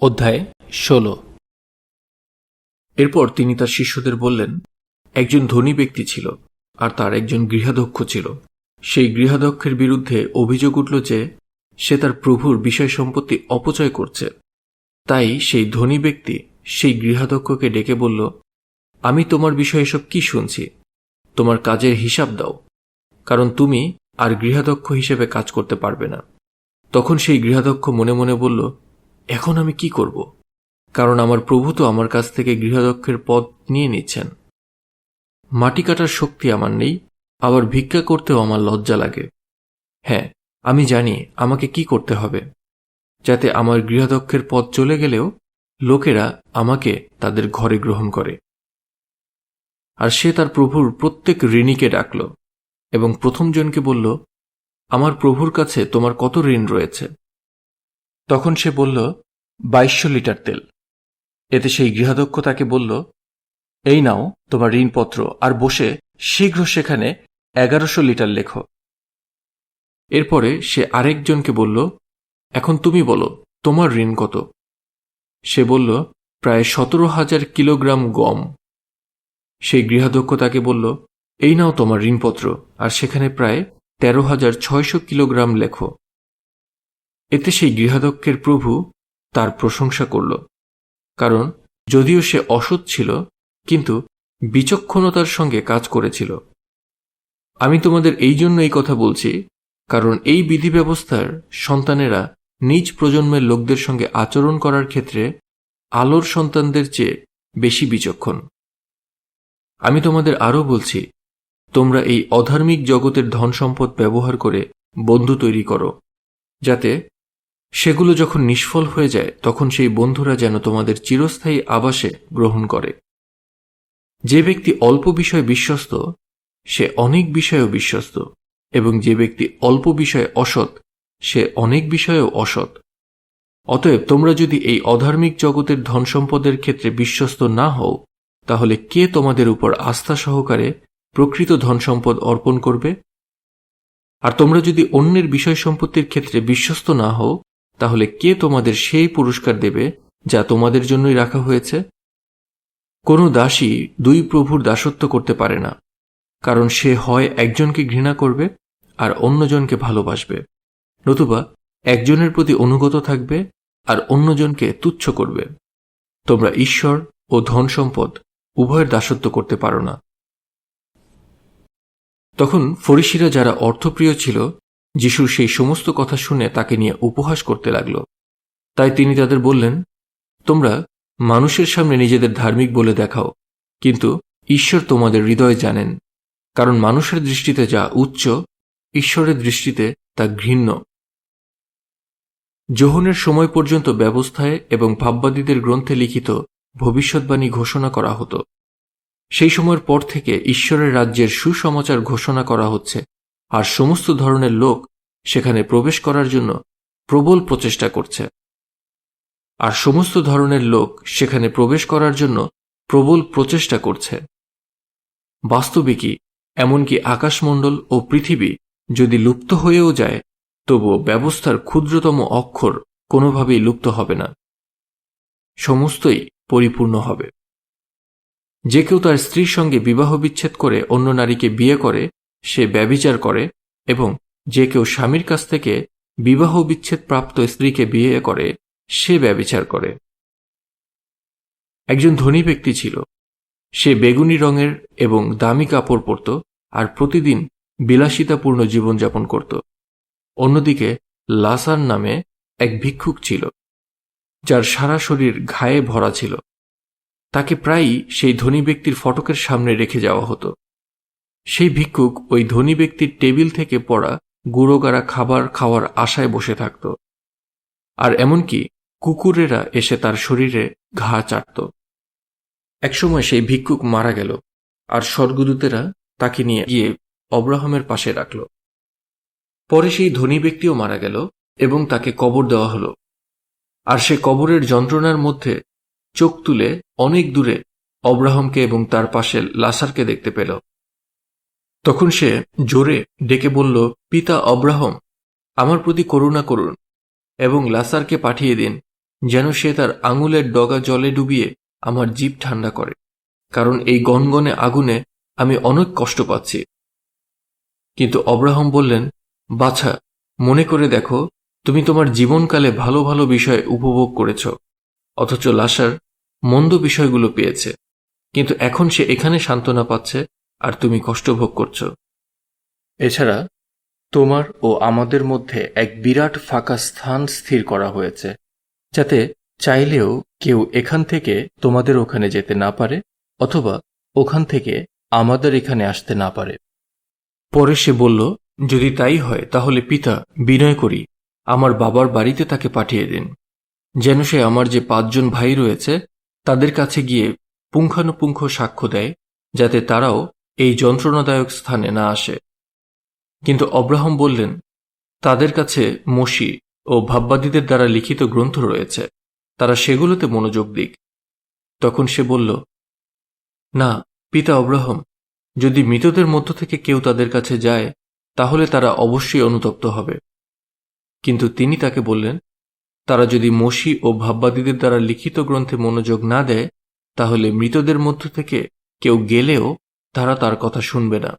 অধ্যায় ষোলো। এরপর তিনি তার শিষ্যদের বললেন, একজন ধনী ব্যক্তি ছিল আর তার একজন গৃহাধ্যক্ষ ছিল। সেই গৃহাধ্যক্ষের বিরুদ্ধে অভিযোগ উঠল যে সে তার প্রভুর বিষয় সম্পত্তি অপচয় করছে। তাই সেই ধনী ব্যক্তি সেই গৃহাধ্যক্ষকে ডেকে বলল, আমি তোমার বিষয়ে এসব কি শুনছি? তোমার কাজের হিসাব দাও, কারণ তুমি আর গৃহাধ্যক্ষ হিসেবে কাজ করতে পারবে না। তখন সেই গৃহাধ্যক্ষ মনে মনে বলল এখন আমি কি করব? কারণ আমার প্রভু তো আমার কাছ থেকে গৃহাধ্যক্ষের পদ নিয়ে নিচ্ছেন। মাটি কাটার শক্তি আমার নেই, আবার ভিক্ষা করতেও আমার লজ্জা লাগে। হ্যাঁ আমি জানি আমাকে কি করতে হবে। যাতে আমার গৃহাধ্যক্ষের পদ চলে গেলেও লোকেরা আমাকে তাদের ঘরে গ্রহণ করে। আর সে তার প্রভুর প্রত্যেক ঋণীকে ডাকল এবং প্রথম জনকে বলল, আমার প্রভুর কাছে তোমার কত ঋণ রয়েছে? তখন সে বলল, বাইশশো লিটার তেল। এতে সেই গৃহাধ্যক্ষ তাকে বলল, এই নাও তোমার ঋণপত্র আর বসে শীঘ্র সেখানে এগারোশো লিটার লেখো। এরপরে সে আরেকজনকে বলল, এখন তুমি বলো, তোমার ঋণ কত? সে বলল, প্রায় সতেরো হাজার কিলোগ্রাম গম। সেই গৃহাধ্যক্ষ তাকে বলল, এই নাও তোমার ঋণপত্র আর সেখানে প্রায় তেরো হাজার ছয়শো কিলোগ্রাম লেখো। এতে সেই গৃহাধ্যক্ষের প্রভু তার প্রশংসা করল। কারণ যদিও সে অসৎ ছিল, কিন্তু বিচক্ষণতার সঙ্গে কাজ করেছিল। আমি তোমাদের এই জন্য এই কথা বলছি, কারণ এই বিধি ব্যবস্থার সন্তানেরা নিজ প্রজন্মের লোকদের সঙ্গে আচরণ করার ক্ষেত্রে আলোর সন্তানদের চেয়ে বেশি বিচক্ষণ। আমি তোমাদের আরও বলছি, তোমরা এই অধার্মিক জগতের ধন সম্পদ ব্যবহার করে বন্ধু তৈরি করো, যাতে সেগুলো যখন নিষ্ফল হয়ে যায়, তখন সেই বন্ধুরা যেন তোমাদের চিরস্থায়ী আবাসে গ্রহণ করে। যে ব্যক্তি অল্প বিষয়ে বিশ্বস্ত, সে অনেক বিষয়েও বিশ্বস্ত, এবং যে ব্যক্তি অল্প বিষয়ে অসৎ, সে অনেক বিষয়েও অসৎ। অতএব তোমরা যদি এই অধার্মিক জগতের ধন সম্পদের ক্ষেত্রে বিশ্বস্ত না হও, তাহলে কে তোমাদের উপর আস্থা সহকারে প্রকৃত ধন সম্পদ অর্পণ করবে? আর তোমরা যদি অন্যের বিষয় সম্পত্তির ক্ষেত্রে বিশ্বস্ত না হও তাহলে কে তোমাদের সেই পুরস্কার দেবে যা তোমাদের জন্যই রাখা হয়েছে? কোনো দাসী দুই প্রভুর দাসত্ব করতে পারে না, কারণ সে হয় একজনকে ঘৃণা করবে আর অন্যজনকে ভালোবাসবে। নতুবা একজনের প্রতি অনুগত থাকবে আর অন্যজনকে তুচ্ছ করবে। তোমরা ঈশ্বর ও ধন সম্পদ উভয়ের দাসত্ব করতে পারো না। তখন ফরিসিরা যারা অর্থপ্রিয় ছিল যিশুর সেই সমস্ত কথা শুনে তাকে নিয়ে উপহাস করতে লাগল। তাই তিনি তাদের বললেন, তোমরা মানুষের সামনে নিজেদের ধার্মিক বলে দেখাও, কিন্তু ঈশ্বর তোমাদের হৃদয় জানেন। কারণ মানুষের দৃষ্টিতে যা উচ্চ, ঈশ্বরের দৃষ্টিতে তা ঘৃণ্য। যোহনের সময় পর্যন্ত ব্যবস্থায় এবং ভাববাদীদের গ্রন্থে লিখিত ভবিষ্যৎবাণী ঘোষণা করা হতো। সেই সময়ের পর থেকে ঈশ্বরের রাজ্যের সুসমাচার ঘোষণা করা হচ্ছে। আর সমস্ত ধরনের লোক সেখানে প্রবেশ করার জন্য প্রবল প্রচেষ্টা করছে। আর সমস্ত ধরনের লোক সেখানে প্রবেশ করার জন্য প্রবল প্রচেষ্টা করছে। বাস্তবিকই এমনকি আকাশমণ্ডল ও পৃথিবী যদি লুপ্ত হয়েও যায়, তবুও ব্যবস্থার ক্ষুদ্রতম অক্ষর কোনোভাবেই লুপ্ত হবে না। সমস্তই পরিপূর্ণ হবে। যে কেউ তার স্ত্রীর সঙ্গে বিবাহ বিচ্ছেদ করে অন্য নারীকে বিয়ে করে সে ব্যবিচার করে এবং যে কেউ স্বামীর কাছ থেকে বিবাহ বিচ্ছেদ প্রাপ্ত স্ত্রীকে বিয়ে করে, সে ব্যবিচার করে। একজন ধনী ব্যক্তি ছিল। সে বেগুনি রঙের এবং দামি কাপড় পরত আর প্রতিদিন বিলাসিতাপূর্ণ জীবনযাপন করত। অন্যদিকে লাসার নামে এক ভিক্ষুক ছিল, যার সারা শরীর ঘায়ে ভরা ছিল। তাকে প্রায়ই সেই ধনী ব্যক্তির ফটকের সামনে রেখে যাওয়া হতো। সেই ভিক্ষুক ওই ধনী ব্যক্তির টেবিল থেকে পড়া গুঁড়োগাড়া খাবার খাওয়ার আশায় বসে থাকত। আর এমনকি কুকুরেরা এসে তার শরীরে ঘা চাটত। একসময় সেই ভিক্ষুক মারা গেল আর স্বর্গদূতেরা তাকে নিয়ে গিয়ে অব্রাহামের পাশে রাখল। পরে সেই ধনী ব্যক্তিও মারা গেল এবং তাকে কবর দেওয়া হলো। আর সে কবরের যন্ত্রণার মধ্যে চোখ তুলে অনেক দূরে অব্রাহামকে এবং তার পাশে লাসারকে দেখতে পেল। তখন সে জোরে ডেকে বলল, পিতা অব্রাহম আমার প্রতি করুণা করুন এবং লাসারকে পাঠিয়ে দিন, যেন সে তার আঙুলের ডগা জলে ডুবিয়ে আমার জীব ঠান্ডা করে, কারণ এই গনগনে আগুনে আমি অনেক কষ্ট পাচ্ছি। কিন্তু অব্রাহম বললেন, বাছা, মনে করে দেখো, তুমি তোমার জীবনকালে ভালো ভালো বিষয় উপভোগ করেছ, অথচ লাসার মন্দ বিষয়গুলো পেয়েছে। কিন্তু এখন সে এখানে সান্ত্বনা পাচ্ছে আর তুমি কষ্ট ভোগ করছ। এছাড়া তোমার ও আমাদের মধ্যে এক বিরাট ফাঁকা স্থান স্থির করা হয়েছে যাতে চাইলেও কেউ এখান থেকে তোমাদের ওখানে যেতে না পারে অথবা ওখান থেকে আমাদের এখানে আসতে না পারে। পরে সে বলল যদি তাই হয় তাহলে পিতা বিনয় করি আমার বাবার বাড়িতে তাকে পাঠিয়ে দিন। যেন সে আমার যে পাঁচজন ভাই রয়েছে তাদের কাছে গিয়ে পুঙ্খানুপুঙ্খ সাক্ষ্য দেয় যাতে তারাও এই যন্ত্রণাদায়ক স্থানে না আসে। কিন্তু অব্রাহম বললেন, তাদের কাছে মসি ও ভাববাদীদের দ্বারা লিখিত গ্রন্থ রয়েছে। তারা সেগুলোতে মনোযোগ দিক। তখন সে বলল, না, পিতা অব্রাহম যদি মৃতদের মধ্য থেকে কেউ তাদের কাছে যায়, তাহলে তারা অবশ্যই অনুতপ্ত হবে। কিন্তু তিনি তাকে বললেন, তারা যদি মসি ও ভাববাদীদের দ্বারা লিখিত গ্রন্থে মনোযোগ না দেয়, তাহলে মৃতদের মধ্য থেকে কেউ গেলেও তারা তার কথা শুনবে না।